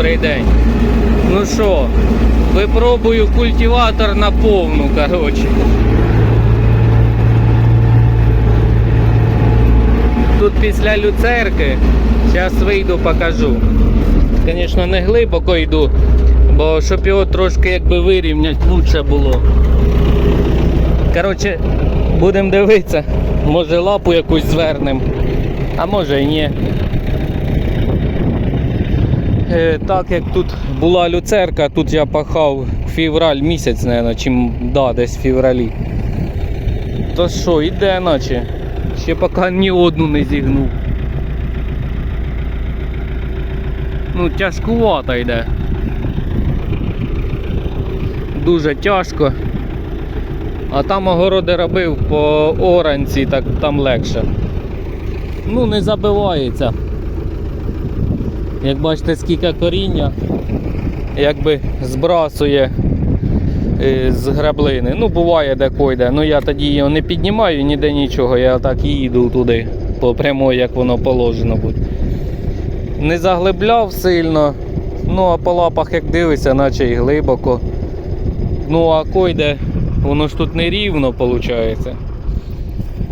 добрий день. Ну що, випробую культиватор на повну, коротше. Тут після люцерки, зараз вийду, покажу. Звісно, не глибоко йду, бо щоб його трошки якби вирівняти, лучше було. Коротше, будемо дивитися, може лапу якусь звернемо, а може і ні. Е, Так як тут була люцерка, тут я пахав февраль місяць, мабуть, чим да, десь в февралі. То що, іде наче. Ще поки ні одну не зігнув. Ну, тяжкувато йде. Дуже тяжко. А там огороди робив по оранці, так там легше. Ну, не забивається. Як бачите, скільки коріння якби збрасує е, з граблини. Ну, буває де койде. Ну я тоді його не піднімаю ніде нічого, я так і їду туди по прямой, як воно положено буде. Не заглибляв сильно. Ну а по лапах як дивишся, наче і глибоко. Ну а койде, воно ж тут не рівно виходить.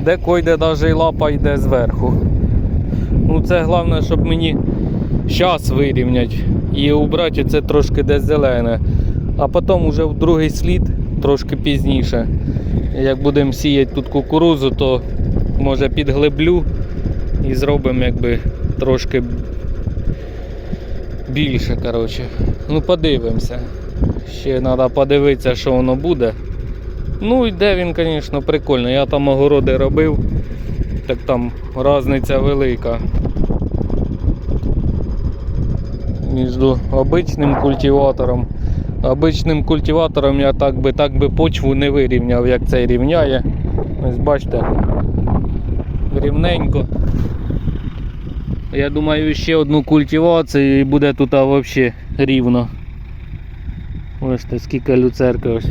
Де койде навіть і лапа йде зверху. Ну це головне, щоб мені час вирівняти і убрати це трошки десь зелене. А потім уже в другий слід трошки пізніше. Як будемо сіяти тут кукурузу, то може підглиблю і зробимо якби трошки більше. коротше. Ну подивимося. Ще треба подивитися, що воно буде. Ну йде він, звісно, прикольно. Я там огороди робив, так там різниця велика між обичним культиватором. Обичним культиватором я так би так би почву не вирівняв, як цей рівняє. Ось бачите, рівненько. Я думаю, ще одну культивацію і буде тут взагалі рівно. Ось скільки люцерка ось.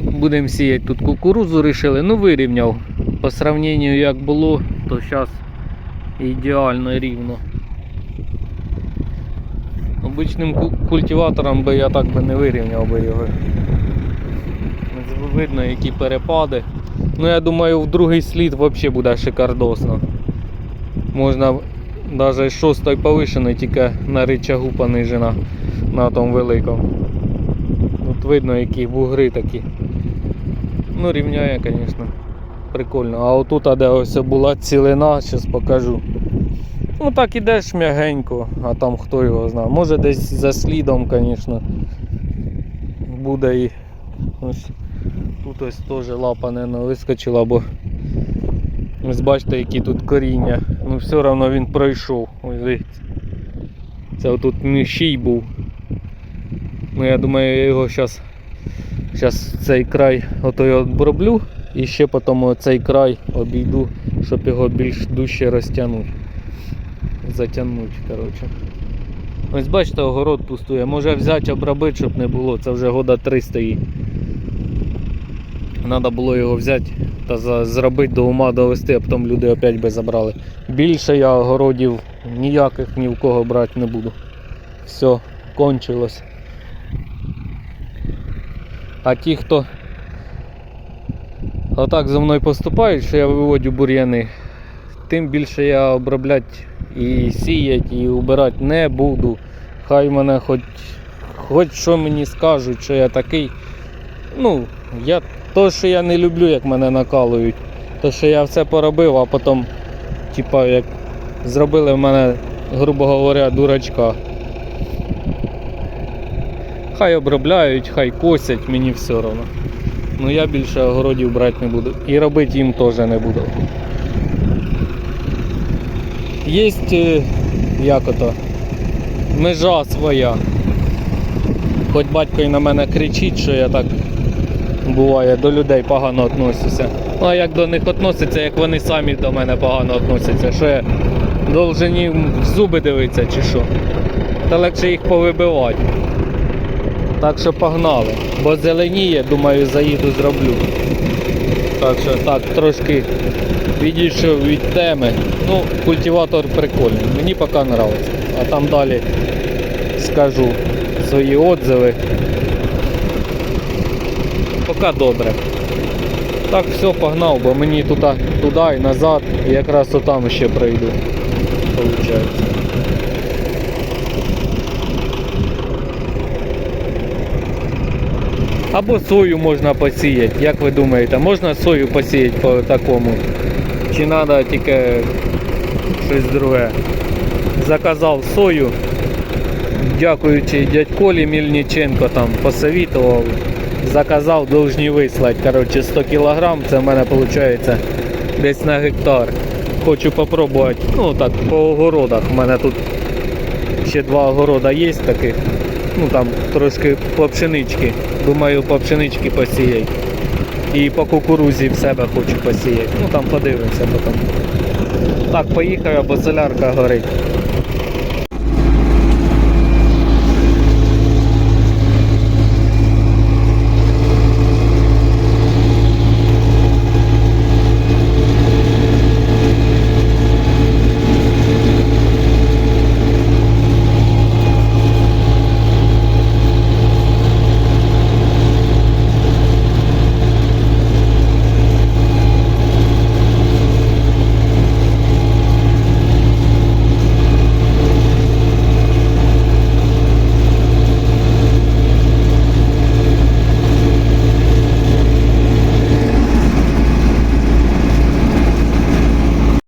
Будемо сіяти тут кукурузу рішили, ну вирівняв. По сравненню як було, то зараз ідеально рівно. Обичним культиватором би я так би не вирівняв би його. Видно які перепади. Ну я думаю в другий слід взагалі буде шикардосно. Можна навіть шостої повишеної тільки на рычагу понижена на тому великому. От видно які бугри такі. Ну рівняє, звісно. Прикольно. А отут, а де ось була цілина, зараз покажу. Ну так ідеш м'ягенько, а там хто його знає. Може десь за слідом, звісно, буде і ось тут ось теж лапа не вискочила, бо ось бачите, які тут коріння. Ну все одно він пройшов. Ось дивіться. Це отут міщій був. Ну я думаю, я його зараз цей край ото я оброблю і ще потім цей край обійду, щоб його більш дужче розтягнути. Затягнути, коротше. Ось бачите, огород пустує. Може взяти, обробити, щоб не було. Це вже года три стоїть. Треба було його взяти та зробити до ума довести, а потім люди опять би забрали. Більше я огородів ніяких ні в кого брати не буду. Все, кончилось. А ті, хто отак за мною поступають, що я виводю бур'яни, тим більше я обробляти і сіяти, і убирати не буду. Хай мене хоч, хоч що мені скажуть, що я такий. Ну, я то, що я не люблю, як мене накалують. То, що я все поробив, а потім, типа, як зробили в мене, грубо говоря, дурачка. Хай обробляють, хай косять, мені все одно. Ну я більше огородів брати не буду. І робити їм теж не буду. Є, е, як ото, межа своя. Хоч батько і на мене кричить, що я так буває до людей погано відносюся. Ну а як до них відноситься, як вони самі до мене погано відносяться, що я должен їм в зуби дивитися чи що. Та легше їх повибивати. Так що погнали. Бо зеленіє, думаю, заїду зроблю. Так що так, трошки відійшов від теми. Ну, культиватор прикольний, мені поки подобається. А там далі скажу свої отзиви. Поки добре. Так, все, погнав, бо мені туди, туди і назад, і якраз там ще пройду. Получається. Або сою можна посіяти, як ви думаєте, можна сою посіяти по такому? Чи треба тільки щось друге? Заказав сою, дякуючи дядь Колі Мільниченко там посовітував. Заказав, должні вислати. Коротше, 100 кг, це в мене виходить десь на гектар. Хочу попробувати. Ну так, по огородах. У мене тут ще два огорода є таких. Ну там трошки по пшенички. Думаю, по пшенички посіяти. І по кукурузі в себе хочу посіяти. Ну там подивимося потім. Так, поїхав, бо солярка горить.